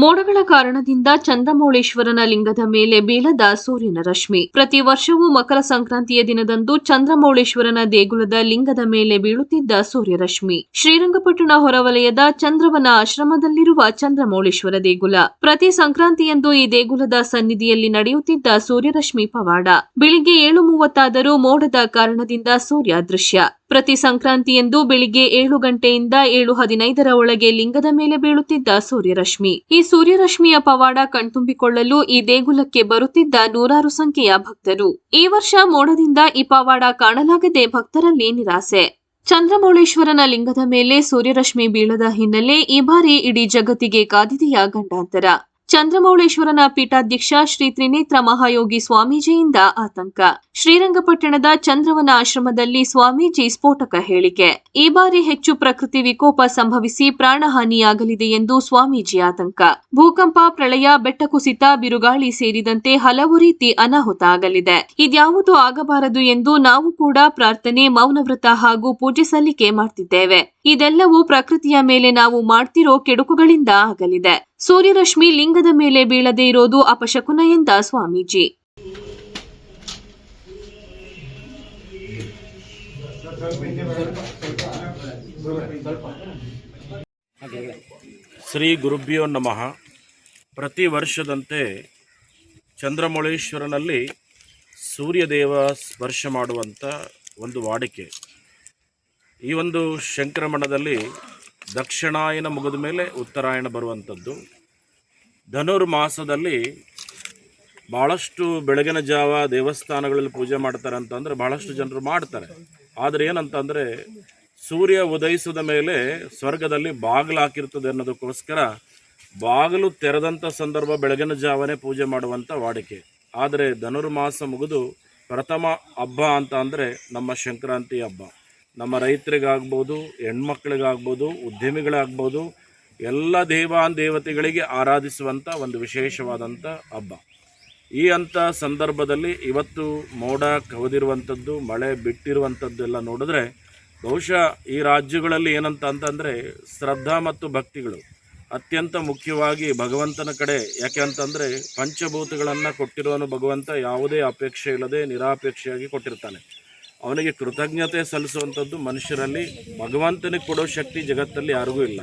ಮೋಡಗಳ ಕಾರಣದಿಂದ ಚಂದ್ರಮೌಳೇಶ್ವರನ ಲಿಂಗದ ಮೇಲೆ ಬೀಳದ ಸೂರ್ಯನ ರಶ್ಮಿ. ಪ್ರತಿ ವರ್ಷವೂ ಮಕರ ಸಂಕ್ರಾಂತಿಯ ದಿನದಂದು ಚಂದ್ರಮೌಳೇಶ್ವರನ ದೇಗುಲದ ಲಿಂಗದ ಮೇಲೆ ಬೀಳುತ್ತಿದ್ದ ಸೂರ್ಯರಶ್ಮಿ ಶ್ರೀರಂಗಪಟ್ಟಣ ಹೊರವಲಯದ ಚಂದ್ರವನ ಆಶ್ರಮದಲ್ಲಿರುವ ಚಂದ್ರಮೌಳೇಶ್ವರ ದೇಗುಲ. ಪ್ರತಿ ಸಂಕ್ರಾಂತಿಯಂದು ಈ ದೇಗುಲದ ಸನ್ನಿಧಿಯಲ್ಲಿ ನಡೆಯುತ್ತಿದ್ದ ಸೂರ್ಯರಶ್ಮಿ ಪವಾಡ. ಬೆಳಿಗ್ಗೆ ಏಳು ಮೂವತ್ತಾದರೂ ಮೋಡದ ಕಾರಣದಿಂದ ಸೂರ್ಯ ದೃಶ್ಯ ಪ್ರತಿ ಸಂಕ್ರಾಂತಿಯಂದು ಬೆಳಿಗ್ಗೆ ಏಳು ಗಂಟೆಯಿಂದ ಏಳು ಹದಿನೈದರ ಒಳಗೆ ಲಿಂಗದ ಮೇಲೆ ಬೀಳುತ್ತಿದ್ದ ಸೂರ್ಯರಶ್ಮಿ ಈ ಸೂರ್ಯರಶ್ಮಿಯ ಪವಾಡ ಕಣ್ತುಂಬಿಕೊಳ್ಳಲು ಈ ದೇಗುಲಕ್ಕೆ ಬರುತ್ತಿದ್ದ ನೂರಾರು ಸಂಖ್ಯೆಯ ಭಕ್ತರು. ಈ ವರ್ಷ ಮೋಡದಿಂದ ಈ ಪವಾಡ ಕಾಣಲಾಗದೆ ಭಕ್ತರಲ್ಲಿ ನಿರಾಸೆ. ಚಂದ್ರಮೌಳೇಶ್ವರನ ಲಿಂಗದ ಮೇಲೆ ಸೂರ್ಯರಶ್ಮಿ ಬೀಳದ ಹಿನ್ನೆಲೆ ಈ ಬಾರಿ ಇಡೀ ಜಗತ್ತಿಗೆ ಕಾದಿದೆಯ ಗಂಡಾಂತರ. ಚಂದ್ರಮೌಳೇಶ್ವರನ ಪೀಠಾಧ್ಯಕ್ಷ ಶ್ರೀ ತ್ರಿನೇತ್ರ ಮಹಾಯೋಗಿ ಸ್ವಾಮೀಜಿಯಿಂದ ಆತಂಕ. ಶ್ರೀರಂಗಪಟ್ಟಣದ ಚಂದ್ರವನ ಆಶ್ರಮದಲ್ಲಿ ಸ್ವಾಮೀಜಿ ಸ್ಫೋಟಕ ಹೇಳಿಕೆ. ಈ ಬಾರಿ ಹೆಚ್ಚು ಪ್ರಕೃತಿ ವಿಕೋಪ ಸಂಭವಿಸಿ ಪ್ರಾಣಹಾನಿಯಾಗಲಿದೆ ಎಂದು ಸ್ವಾಮೀಜಿ ಆತಂಕ. ಭೂಕಂಪ, ಪ್ರಳಯ ಬೆಟ್ಟ ಕುಸಿತ ಬಿರುಗಾಳಿ ಸೇರಿದಂತೆ ಹಲವು ರೀತಿ ಅನಾಹುತ ಆಗಲಿದೆ. ಇದ್ಯಾವುದು ಆಗಬಾರದು ಎಂದು ನಾವು ಕೂಡ ಪ್ರಾರ್ಥನೆ, ಮೌನವ್ರತ ಹಾಗೂ ಪೂಜೆ ಸಲ್ಲಿಕೆ ಮಾಡ್ತಿದ್ದೇವೆ. ಇದೆಲ್ಲವೂ ಪ್ರಕೃತಿಯ ಮೇಲೆ ನಾವು ಮಾಡ್ತಿರೋ ಕೆಡುಕುಗಳಿಂದ ಆಗಲಿದೆ. ಸೂರ್ಯರಶ್ಮಿ ಲಿಂಗದ ಮೇಲೆ ಬೀಳದೇ ಇರೋದು ಅಪಶಕುನ ಎಂದ ಸ್ವಾಮೀಜಿ. ಶ್ರೀ ಗುರುಭ್ಯೋ ನಮಃ. ಪ್ರತಿ ವರ್ಷದಂತೆ ಚಂದ್ರಮೌಳೇಶ್ವರನಲ್ಲಿ ಸೂರ್ಯದೇವ ಸ್ಪರ್ಶ ಮಾಡುವಂಥ ಒಂದು ವಾಡಿಕೆ. ಈ ಒಂದು ಸಂಕ್ರಮಣದಲ್ಲಿ ದಕ್ಷಿಣಾಯನ ಮುಗಿದ ಮೇಲೆ ಉತ್ತರಾಯಣ ಬರುವಂಥದ್ದು. ಧನುರ್ಮಾಸದಲ್ಲಿ ಭಾಳಷ್ಟು ಬೆಳಗಿನ ಜಾವ ದೇವಸ್ಥಾನಗಳಲ್ಲಿ ಪೂಜೆ ಮಾಡ್ತಾರೆ ಅಂತಂದರೆ ಭಾಳಷ್ಟು ಜನರು ಮಾಡ್ತಾರೆ. ಆದರೆ ಏನಂತಂದರೆ ಸೂರ್ಯ ಉದಯಿಸಿದ ಮೇಲೆ ಸ್ವರ್ಗದಲ್ಲಿ ಬಾಗಿಲು ಹಾಕಿರ್ತದೆ ಅನ್ನೋದಕ್ಕೋಸ್ಕರ ಬಾಗಿಲು ತೆರೆದಂಥ ಸಂದರ್ಭ ಬೆಳಗಿನ ಜಾವನೇ ಪೂಜೆ ಮಾಡುವಂಥ ವಾಡಿಕೆ. ಆದರೆ ಧನುರ್ಮಾಸ ಮುಗಿದು ಪ್ರಥಮ ಹಬ್ಬ ಅಂತ ಅಂದರೆ ನಮ್ಮ ಸಂಕ್ರಾಂತಿ ಹಬ್ಬ. ನಮ್ಮ ರೈತರಿಗಾಗ್ಬೋದು, ಹೆಣ್ಮಕ್ಳಿಗಾಗ್ಬೋದು, ಉದ್ಯಮಿಗಳಾಗ್ಬೋದು, ಎಲ್ಲ ದೇವಾನ್ ದೇವತೆಗಳಿಗೆ ಆರಾಧಿಸುವಂಥ ಒಂದು ವಿಶೇಷವಾದಂಥ ಹಬ್ಬ. ಈ ಅಂಥ ಸಂದರ್ಭದಲ್ಲಿ ಇವತ್ತು ಮೋಡ ಕವದಿರುವಂಥದ್ದು ಮಳೆ ಬಿಟ್ಟಿರುವಂಥದ್ದು ಎಲ್ಲ ನೋಡಿದ್ರೆ ಬಹುಶಃ ಈ ರಾಜ್ಯಗಳಲ್ಲಿ ಏನಂತ ಅಂತಂದರೆ ಶ್ರದ್ಧಾ ಮತ್ತು ಭಕ್ತಿಗಳು. ಅತ್ಯಂತ ಮುಖ್ಯವಾಗಿ ಭಗವಂತನ ಕಡೆ, ಯಾಕೆ ಅಂತಂದರೆ ಪಂಚಭೂತಗಳನ್ನು ಕೊಟ್ಟಿರುವನು ಭಗವಂತ ಯಾವುದೇ ಅಪೇಕ್ಷೆ ಇಲ್ಲದೆ ನಿರಾಪೇಕ್ಷೆಯಾಗಿ ಕೊಟ್ಟಿರ್ತಾನೆ. ಅವನಿಗೆ ಕೃತಜ್ಞತೆ ಸಲ್ಲಿಸುವಂಥದ್ದು ಮನುಷ್ಯರಲ್ಲಿ ಭಗವಂತನಿಗೆ ಕೊಡೋ ಶಕ್ತಿ ಜಗತ್ತಲ್ಲಿ ಯಾರಿಗೂ ಇಲ್ಲ.